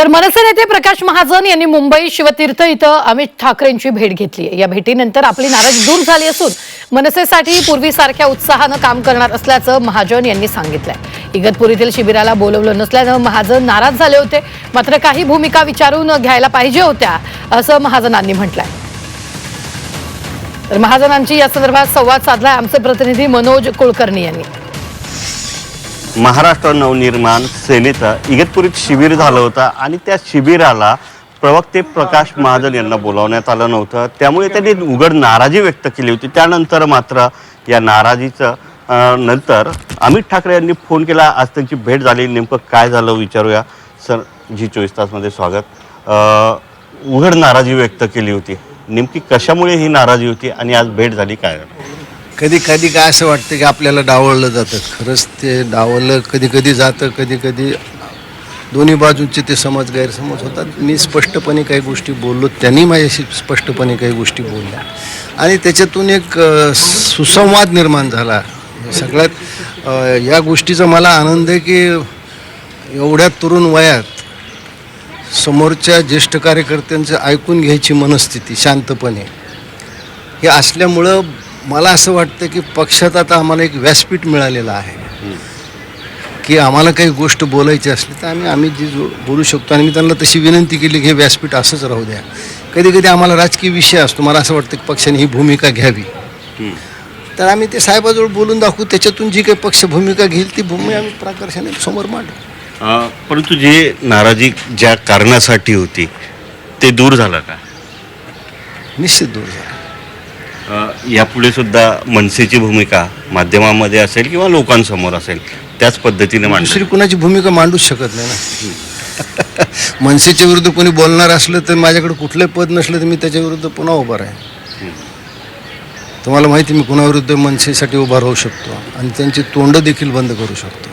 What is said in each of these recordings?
तर मनसे नेते प्रकाश महाजन यांनी मुंबई शिवतीर्थ इथं अमित ठाकरेंची भेट घेतली या भेटीनंतर आपली नाराजी दूर झाली असून मनसेसाठी पूर्वीसारख्या उत्साहानं काम करणार असल्याचं महाजन यांनी सांगितलंय. इगतपुरीतील शिबिराला बोलवलं नसल्यानं महाजन नाराज झाले होते. मात्र काही भूमिका विचारून घ्यायला पाहिजे होत्या असं महाजनांनी म्हटलंय. तर महाजनांची या संदर्भात संवाद साधलाय आमचे प्रतिनिधी मनोज कुलकर्णी यांनी. महाराष्ट्र नवनिर्माण सेनेचं इगतपुरीत शिबिर झालं होतं आणि त्या शिबिराला प्रवक्ते प्रकाश महाजन यांना बोलावण्यात आलं नव्हतं. त्यामुळे त्यांनी उघड नाराजी व्यक्त केली होती. त्यानंतर मात्र या नाराजीचं नंतर अमित ठाकरे यांनी फोन केला. आज त्यांची भेट झाली. नेमकं काय झालं विचारूया. सर जी चोवीस तासमध्ये स्वागत. उघड नाराजी व्यक्त केली होती. नेमकी कशामुळे ही नाराजी होती आणि आज भेट झाली काय? झालं कधी कधी काय असं वाटतं की आपल्याला डावळलं जातं. खरंच ते डावलं कधी कधी जातं कधी कधी दोन्ही बाजूचे ते समज गैरसमज होतात. मी स्पष्टपणे काही गोष्टी बोललो त्यांनी माझ्याशी स्पष्टपणे काही गोष्टी बोलल्या. आणि त्याच्यातून एक सुसंवाद निर्माण झाला. सगळ्यात या गोष्टीचा मला आनंद आहे की एवढ्या तरुण वयात समोरच्या ज्येष्ठ कार्यकर्त्यांचं ऐकून घ्यायची मनस्थिती शांतपणे. हे असल्यामुळं मला असं वाटतं की पक्षात आता आम्हाला एक व्यासपीठ मिळालेलं आहे. की आम्हाला काही गोष्ट बोलायची असली तर आम्ही आम्ही जी जो बोलू शकतो आणि मी त्यांना तशी विनंती केली की हे व्यासपीठ असंच राहू द्या. कधी कधी आम्हाला राजकीय विषय असतो. मला असं वाटतं की पक्षाने ही भूमिका घ्यावी. तर आम्ही ते साहेबाजवळ बोलून दाखवू. त्याच्यातून जी काही पक्ष भूमिका घेईल ती भूमी आम्ही प्रकर्षाने समोर मांडू. परंतु जे नाराजी ज्या कारणासाठी होती ते दूर झालं का? निश्चित दूर झाला. यापुढे सुद्धा मनसेची भूमिका माध्यमामध्ये असेल किंवा लोकांसमोर असेल त्याच पद्धतीने दुसरी मांडली कुणाची भूमिका मांडूच शकत नाही ना? मनसेच्या विरुद्ध कोणी बोलणार असलं तर माझ्याकडे कुठलंही पद नसलं तर मी त्याच्या विरुद्ध पुन्हा उभा राहीन. तुम्हाला माहिती मी कुणाविरुद्ध मनसेसाठी उभा राहू शकतो आणि त्यांची तोंड देखील बंद करू शकतो.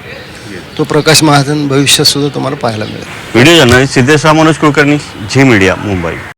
तो प्रकाश महाजन भविष्यात सुद्धा तुम्हाला पाहायला मिळेल. Video journalist Siddhesh Manoj Kulkarni Zee media Mumbai.